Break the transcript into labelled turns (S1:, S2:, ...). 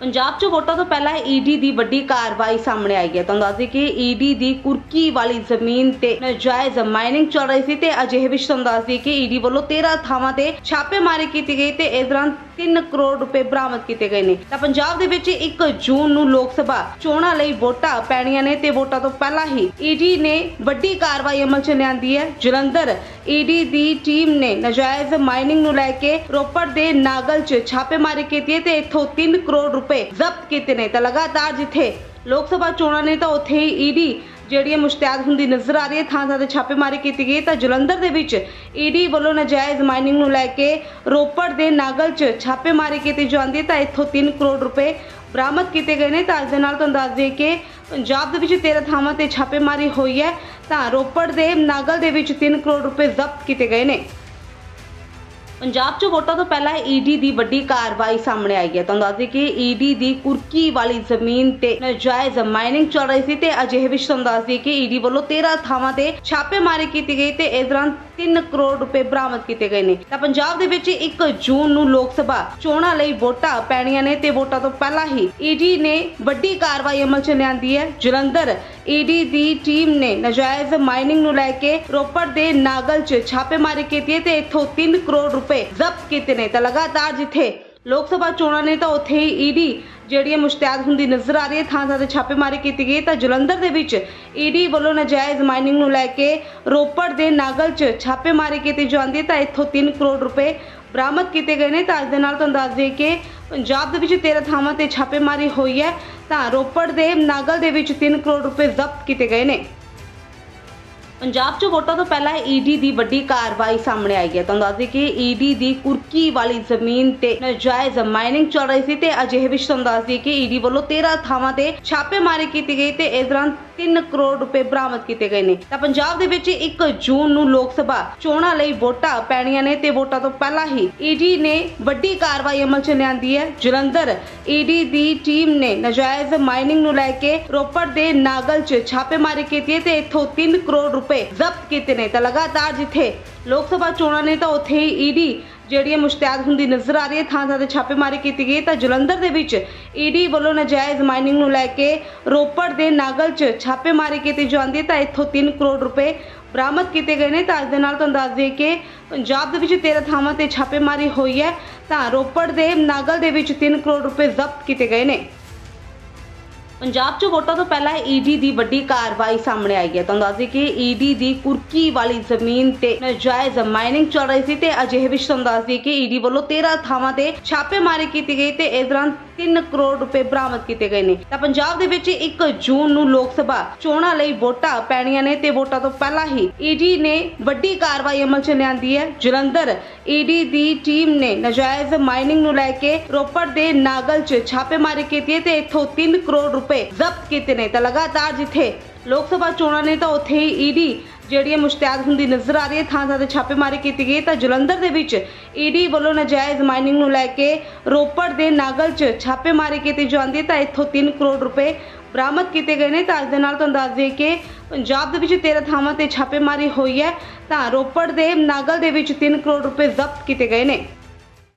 S1: ਪੰਜਾਬ 'ਚ ਵੋਟਾਂ ਤੋਂ ਪਹਿਲਾਂ ਈਡੀ ਦੀ ਵੱਡੀ ਕਾਰਵਾਈ ਸਾਹਮਣੇ ਆਈ ਹੈ। ਤੁਹਾਨੂੰ ਦੱਸ ਦਈਏ ਕਿ ਈਡੀ ਦੀ ਕੁਰਕੀ ਵਾਲੀ ਜ਼ਮੀਨ ਤੇ ਨਜਾਇਜ਼ ਮਾਈਨਿੰਗ ਚੱਲ ਰਹੀ ਸੀ ਤੇ ਅਜਿਹੇ ਵਿੱਚ ਤੁਹਾਨੂੰ ਦੱਸ ਦਈਏ ਕਿ ਈਡੀ ਵੱਲੋਂ 13 ਥਾਵਾਂ ਤੇ ਛਾਪੇਮਾਰੀ ਕੀਤੀ ਗਈ ਤੇ ਇਸ ਦੌਰਾਨ 3 ਕਰੋੜ ਰੁਪਏ ਬਰਾਮਦ ਕੀਤੇ ਗਏ ਨੇ। ਤਾਂ ਪੰਜਾਬ ਦੇ ਵਿੱਚ 1 ਜੂਨ ਨੂੰ ਲੋਕ ਸਭਾ ਚੋਣਾਂ ਲਈ ਵੋਟਾਂ ਪੈਣੀਆਂ ਨੇ ਤੇ ਵੋਟਾਂ ਤੋਂ ਪਹਿਲਾਂ ਹੀ ਈਡੀ ਨੇ ਵੱਡੀ ਕਾਰਵਾਈ ਅਮਲ 'ਚ ਲਿਆਂਦੀ ਹੈ। ਜਲੰਧਰ ਈਡੀ ਦੀ ਟੀਮ ਨੇ ਨਜਾਇਜ਼ ਮਾਈਨਿੰਗ ਨੂੰ ਲੈ ਕੇ ਰੋਪੜ ਦੇ ਨਾਗਲ 'ਚ ਛਾਪੇਮਾਰੀ ਕੀਤੀ ਹੈ ਤੇ ਇੱਥੋਂ 3 ਕਰੋੜ ਰੁਪਏ ਜ਼ਬਤ ਕੀਤੇ ਨੇ। ਤਾਂ ਲਗਾਤਾਰ ਜਿੱਥੇ ਲੋਕ ਸਭਾ ਚੋਣਾਂ ਨੇ ਤਾਂ ਉੱਥੇ ਹੀ ਈਡੀ ਜਿਹੜੀ ਹੈ ਮੁਸ਼ਤੈਦ ਹੁੰਦੀ ਨਜ਼ਰ ਆ ਰਹੀ ਹੈ, ਥਾਂ ਥਾਂ ਤੇ ਛਾਪੇਮਾਰੀ ਕੀਤੀ ਗਈ ਤਾਂ ਜਲੰਧਰ ਦੇ ਵਿੱਚ ਈਡੀ ਵੱਲੋਂ ਨਜਾਇਜ਼ ਮਾਈਨਿੰਗ ਨੂੰ ਲੈ ਕੇ ਰੋਪੜ ਦੇ ਨਾਗਲ 'ਚ ਛਾਪੇਮਾਰੀ ਕੀਤੀ ਜਾਂਦੀ ਹੈ, ਤਾਂ ਇੱਥੋਂ 3 ਕਰੋੜ ਰੁਪਏ ਬਰਾਮਦ ਕੀਤੇ ਗਏ ਨੇ। ਤਾਂ ਇਸ ਦੇ ਨਾਲ ਤੁਹਾਨੂੰ ਦੱਸ ਦਈਏ ਕਿ ਪੰਜਾਬ ਦੇ ਵਿੱਚ 13 ਥਾਵਾਂ ਤੇ ਛਾਪੇਮਾਰੀ ਹੋਈ ਹੈ, ਤਾਂ ਰੋਪੜ ਦੇ ਨਾਗਲ ਦੇ ਵਿੱਚ 3 ਕਰੋੜ ਰੁਪਏ ਜ਼ਬਤ ਕੀਤੇ ਗਏ ਨੇ। ਪੰਜਾਬ 'ਚ ਵੋਟਾਂ ਤੋਂ ਪਹਿਲਾਂ ਈਡੀ ਦੀ ਵੱਡੀ ਕਾਰਵਾਈ ਸਾਹਮਣੇ ਆਈ ਹੈ। ਤੁਹਾਨੂੰ ਦੱਸ ਕਿ ਈਡੀ ਦੀ ਕੁਰਕੀ ਵਾਲੀ ਜ਼ਮੀਨ ਤੇ ਨਜਾਇਜ਼ ਮਾਈਨਿੰਗ ਚੱਲ ਰਹੀ ਸੀ ਤੇ ਅਜਿਹੇ ਵਿੱਚ ਤੁਹਾਨੂੰ ਦੱਸ ਕਿ ਈਡੀ ਵੱਲੋਂ 13 ਥਾਵਾਂ ਤੇ ਛਾਪੇਮਾਰੀ ਕੀਤੀ ਗਈ ਤੇ ਇਸ ਦੌਰਾਨ 3 ਕਰੋੜ ਰੁਪਏ ਬਰਾਮਦ ਕੀਤੇ ਗਏ ਨੇ। ਤਾਂ ਪੰਜਾਬ ਦੇ ਵਿੱਚ 1 ਜੂਨ ਨੂੰ ਲੋਕ ਸਭਾ ਚੋਣਾਂ ਲਈ ਵੋਟਾਂ ਪੈਣੀਆਂ ਨੇ ਤੇ ਵੋਟਾਂ ਤੋਂ ਪਹਿਲਾਂ ਹੀ ਈਡੀ ਨੇ ਵੱਡੀ ਕਾਰਵਾਈ ਅਮਲ 'ਚ ਲਿਆਂਦੀ ਹੈ। ਜਲੰਧਰ ਈਡੀ ਦੀ ਟੀਮ ਨੇ ਨਜਾਇਜ਼ ਮਾਈਨਿੰਗ ਨੂੰ ਲੈ ਕੇ ਰੋਪੜ ਦੇ ਨਾਗਲ 'ਚ ਛਾਪੇਮਾਰੀ ਕੀਤੀ ਹੈ ਤੇ ਇੱਥੋਂ 3 ਕਰੋੜ ਰੁਪਏ ਜ਼ਬਤ ਕੀਤੇ ਨੇ ਤਾਂ ਲਗਾਤਾਰ ਜਿੱਥੇ ਲੋਕ ਸਭਾ ਚੋਣਾਂ ਨੇ ਤਾਂ ਉੱਥੇ ਹੀ ਈਡੀ ਜਿਹੜੀ ਹੈ ਮੁਸ਼ਤੈਦ ਹੁੰਦੀ ਨਜ਼ਰ ਆ ਰਹੀ ਹੈ, ਥਾਂ ਥਾਂ ਤੇ ਛਾਪੇਮਾਰੀ ਕੀਤੀ ਗਈ ਤਾਂ ਜਲੰਧਰ ਦੇ ਵਿੱਚ ਈਡੀ ਵੱਲੋਂ ਨਜਾਇਜ਼ ਮਾਈਨਿੰਗ ਨੂੰ ਲੈ ਕੇ ਰੋਪੜ ਦੇ ਨਾਗਲ 'ਚ ਛਾਪੇਮਾਰੀ ਕੀਤੀ ਜਾਂਦੀ ਹੈ ਤਾਂ ਇੱਥੋਂ 3 ਕਰੋੜ ਰੁਪਏ ਬਰਾਮਦ ਕੀਤੇ ਗਏ ਨੇ। ਤਾਂ ਇਸ ਦੇ ਨਾਲ ਤੁਹਾਨੂੰ ਦੱਸ ਦਈਏ ਕਿ ਪੰਜਾਬ ਦੇ ਵਿੱਚ 13 ਥਾਵਾਂ ਤੇ ਛਾਪੇਮਾਰੀ ਹੋਈ ਹੈ। ਤਾਂ ਰੋਪੜ ਦੇ ਨਾਗਲ ਦੇ ਵਿੱਚ 3 ਕਰੋੜ ਰੁਪਏ ਜ਼ਬਤ ਕੀਤੇ ਗਏ ਨੇ। ਪੰਜਾਬ 'ਚ ਵੋਟਾਂ ਤੋਂ ਪਹਿਲਾਂ ਈਡੀ ਦੀ ਵੱਡੀ ਕਾਰਵਾਈ ਸਾਹਮਣੇ ਆਈ ਹੈ। ਤੁਹਾਨੂੰ ਦੱਸ ਦਈਏ ਕਿ ਈਡੀ ਦੀ ਕੁਰਕੀ ਵਾਲੀ ਜ਼ਮੀਨ ਤੇ ਨਜਾਇਜ਼ ਮਾਈਨਿੰਗ ਚੱਲ ਰਹੀ ਸੀ ਤੇ ਅਜਿਹੇ ਵਿੱਚ ਤੁਹਾਨੂੰ ਦੱਸ ਦਈਏ ਕਿ ਈਡੀ ਵੱਲੋਂ 13 ਥਾਵਾਂ ਤੇ ਛਾਪੇਮਾਰੀ ਕੀਤੀ ਗਈ ਤੇ ਇਸ ਦੌਰਾਨ 3 ਕਰੋੜ ਰੁਪਏ ਬਰਾਮਦ ਕੀਤੇ ਗਏ ਨੇ। ਤਾਂ ਪੰਜਾਬ ਦੇ ਵਿੱਚ 1 ਜੂਨ ਨੂੰ ਲੋਕ ਸਭਾ ਚੋਣਾਂ ਲਈ ਵੋਟਾਂ ਪੈਣੀਆਂ ਨੇ ਤੇ ਵੋਟਾਂ ਤੋਂ ਪਹਿਲਾਂ ਹੀ ਈਡੀ ਨੇ ਵੱਡੀ ਕਾਰਵਾਈ ਅਮਲ 'ਚ ਲਿਆਂਦੀ ਹੈ। ਜਲੰਧਰ ਈਡੀ ਦੀ ਟੀਮ ਨੇ ਨਜਾਇਜ਼ ਮਾਈਨਿੰਗ ਨੂੰ ਲੈ ਕੇ ਰੋਪੜ ਦੇ ਨਾਗਲ 'ਚ ਛਾਪੇਮਾਰੀ ਕੀਤੀ ਹੈ ਤੇ ਇੱਥੋਂ 3 ਕਰੋੜ ਰੁਪਏ ਜ਼ਬਤ ਕੀਤੇ ਨੇ। ਤਾਂ ਲਗਾਤਾਰ ਜਿੱਥੇ ਲੋਕ ਸਭਾ ਚੋਣਾਂ ਨੇ ਤਾਂ ਉੱਥੇ ਹੀ ਈਡੀ ਜਿਹੜੀ ਹੈ ਮੁਸ਼ਤੈਦ ਹੁੰਦੀ ਨਜ਼ਰ ਆ ਰਹੀ ਹੈ, ਥਾਂ ਥਾਂ ਤੇ ਛਾਪੇਮਾਰੀ ਕੀਤੀ ਗਈ ਤਾਂ ਜਲੰਧਰ ਦੇ ਵਿੱਚ ਈਡੀ ਵੱਲੋਂ ਨਜਾਇਜ਼ ਮਾਈਨਿੰਗ ਨੂੰ ਲੈ ਕੇ ਰੋਪੜ ਦੇ ਨਾਗਲ 'ਚ ਛਾਪੇਮਾਰੀ ਕੀਤੀ ਜਾਂਦੀ ਹੈ, ਤਾਂ ਇੱਥੋਂ 3 ਕਰੋੜ ਰੁਪਏ ਬਰਾਮਦ ਕੀਤੇ ਗਏ ਨੇ। ਤਾਂ ਇਸ ਦੇ ਨਾਲ ਤੁਹਾਨੂੰ ਦੱਸ ਦਈਏ ਕਿ ਪੰਜਾਬ ਦੇ ਵਿੱਚ 13 ਥਾਵਾਂ ਤੇ ਛਾਪੇਮਾਰੀ ਹੋਈ ਹੈ, ਤਾਂ ਰੋਪੜ ਦੇ ਨਾਗਲ ਦੇ ਵਿੱਚ 3 ਕਰੋੜ ਰੁਪਏ ਜ਼ਬਤ ਕੀਤੇ ਗਏ ਨੇ। ਪੰਜਾਬ 'ਚ ਵੋਟਾਂ ਤੋਂ ਪਹਿਲਾਂ ਈਡੀ ਦੀ ਵੱਡੀ ਕਾਰਵਾਈ ਸਾਹਮਣੇ ਆਈ ਹੈ। ਤੁਹਾਨੂੰ ਦੱਸ ਕਿ ਈਡੀ ਦੀ ਕੁਰਕੀ ਵਾਲੀ ਜ਼ਮੀਨ ਤੇ ਨਜਾਇਜ਼ ਮਾਈਨਿੰਗ ਚੱਲ ਰਹੀ ਸੀ ਤੇ ਅਜਿਹੇ ਵਿੱਚ ਤੁਹਾਨੂੰ ਦੱਸ ਕਿ ਈਡੀ ਵੱਲੋਂ 13 ਥਾਵਾਂ ਤੇ ਛਾਪੇਮਾਰੀ ਕੀਤੀ ਗਈ ਤੇ ਇਸ ਦੌਰਾਨ 3 ਕਰੋੜ ਰੁਪਏ ਬਰਾਮਦ ਕੀਤੇ ਗਏ ਨੇ। ਤਾਂ ਪੰਜਾਬ ਦੇ ਵਿੱਚ 1 ਜੂਨ ਨੂੰ ਲੋਕ ਸਭਾ ਚੋਣਾਂ ਲਈ ਵੋਟਾਂ ਪੈਣੀਆਂ ਨੇ ਤੇ ਵੋਟਾਂ ਤੋਂ ਪਹਿਲਾਂ ਹੀ ਈਡੀ ਨੇ ਵੱਡੀ ਕਾਰਵਾਈ ਅਮਲ 'ਚ ਲਿਆਂਦੀ ਹੈ। ਜਲੰਧਰ ਈਡੀ ਦੀ ਟੀਮ ਨੇ ਨਜਾਇਜ਼ ਮਾਈਨਿੰਗ ਨੂੰ ਲੈ ਕੇ ਰੋਪੜ ਦੇ ਨਾਗਲ 'ਚ ਛਾਪੇਮਾਰੀ ਕੀਤੀ ਹੈ ਤੇ ਇੱਥੋਂ 3 ਕਰੋੜ ਰੁਪਏ ਜ਼ਬਤ ਕੀਤੇ ਨੇ ਤਾਂ ਲਗਾਤਾਰ ਜਿੱਥੇ ਲੋਕ ਸਭਾ ਚੋਣਾਂ ਨੇ ਤਾਂ ਉੱਥੇ ਹੀ ਈਡੀ ਜਿਹੜੀ ਹੈ ਮੁਸ਼ਤੈਦ ਹੁੰਦੀ ਨਜ਼ਰ ਆ ਰਹੀ ਹੈ, ਥਾਂ ਥਾਂ ਤੇ ਛਾਪੇਮਾਰੀ ਕੀਤੀ ਗਈ ਤਾਂ ਜਲੰਧਰ ਦੇ ਵਿੱਚ ਈਡੀ ਵੱਲੋਂ ਨਜਾਇਜ਼ ਮਾਈਨਿੰਗ ਨੂੰ ਲੈ ਕੇ ਰੋਪੜ ਦੇ ਨਾਗਲ 'ਚ ਛਾਪੇਮਾਰੀ ਕੀਤੀ ਜਾਂਦੀ ਹੈ, ਤਾਂ ਇੱਥੋਂ 3 ਕਰੋੜ ਰੁਪਏ ਬਰਾਮਦ ਕੀਤੇ ਗਏ ਨੇ। ਤਾਂ ਇਸ ਦੇ ਨਾਲ ਤੁਹਾਨੂੰ ਦੱਸ ਦਈਏ ਕਿ ਪੰਜਾਬ ਦੇ ਵਿੱਚ 13 ਥਾਵਾਂ ਤੇ ਛਾਪੇਮਾਰੀ ਹੋਈ ਹੈ, ਤਾਂ ਰੋਪੜ ਦੇ ਨਾਗਲ ਦੇ ਵਿੱਚ 3 ਕਰੋੜ ਰੁਪਏ ਜ਼ਬਤ ਕੀਤੇ ਗਏ ਨੇ।